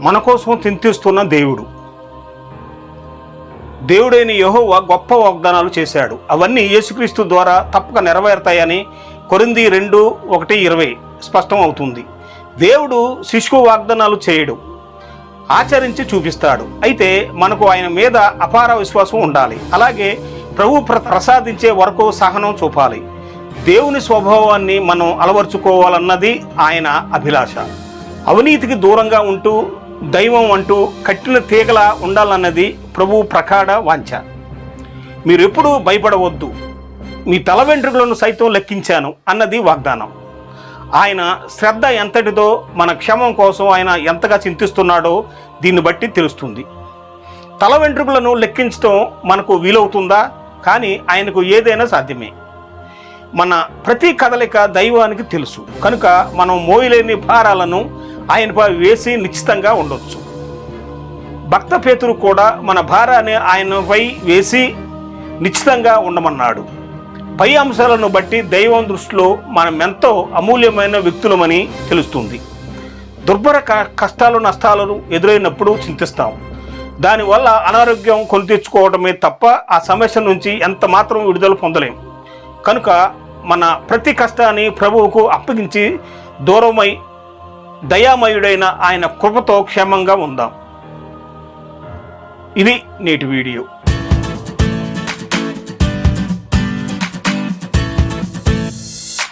మన కోసం చింతిస్తున్న దేవుడు. దేవుడైన యహోవ గొప్ప వాగ్దానాలు చేశాడు. అవన్నీ యేసుక్రీస్తు ద్వారా తప్పక నెరవేరుతాయని కొరింది రెండు ఒకటి ఇరవై స్పష్టం అవుతుంది. దేవుడు శిశువు వాగ్దానాలు చేయడు. ఆచరించి చూపిస్తాడు. అయితే మనకు ఆయన మీద అపార విశ్వాసం ఉండాలి. అలాగే ప్రభు ప్ర- ప్రసాదించే వరకు సహనం చూపాలి. దేవుని స్వభావాన్ని మనం అలవర్చుకోవాలన్నది ఆయన అభిలాష. అవినీతికి దూరంగా ఉంటూ దైవం అంటూ కట్టిన తీగలా ఉండాలన్నది ప్రభు ప్రకాడ వాంఛ. మీరెప్పుడూ భయపడవద్దు. మీ తల వెంట్రుకలను సైతం లెక్కించాను అన్నది వాగ్దానం. ఆయన శ్రద్ధ ఎంతటిదో మన క్షమం కోసం ఆయన ఎంతగా చింతిస్తున్నాడో దీన్ని బట్టి తెలుస్తుంది. తల వెంట్రుకలను లెక్కించడం మనకు వీలవుతుందా? కానీ ఆయనకు ఏదైనా సాధ్యమే. మన ప్రతి కదలిక దైవానికి తెలుసు. కనుక మనం మోయలేని భారాలను ఆయనపై వేసి నిశ్చితంగా ఉండొచ్చు. భక్త పేతురు కూడా మన భారాన్ని ఆయనపై వేసి నిశ్చితంగా ఉండమన్నాడు. పై అంశాలను బట్టి దైవం దృష్టిలో మనం ఎంతో అమూల్యమైన వ్యక్తులమని తెలుస్తుంది. దుర్భర క- కష్టాలు నష్టాలను ఎదురైనప్పుడు చింతిస్తాం. దానివల్ల అనారోగ్యం కొని తెచ్చుకోవడమే తప్ప ఆ సమస్య నుంచి ఎంత మాత్రం విడుదల పొందలేం. కనుక మన ప్రతి కష్టాన్ని ప్రభువుకు అప్పగించి దూరమై దయామయుడైన ఆయన కృపతో క్షేమంగా ఉందాం. ఇది నేటి వీడియో.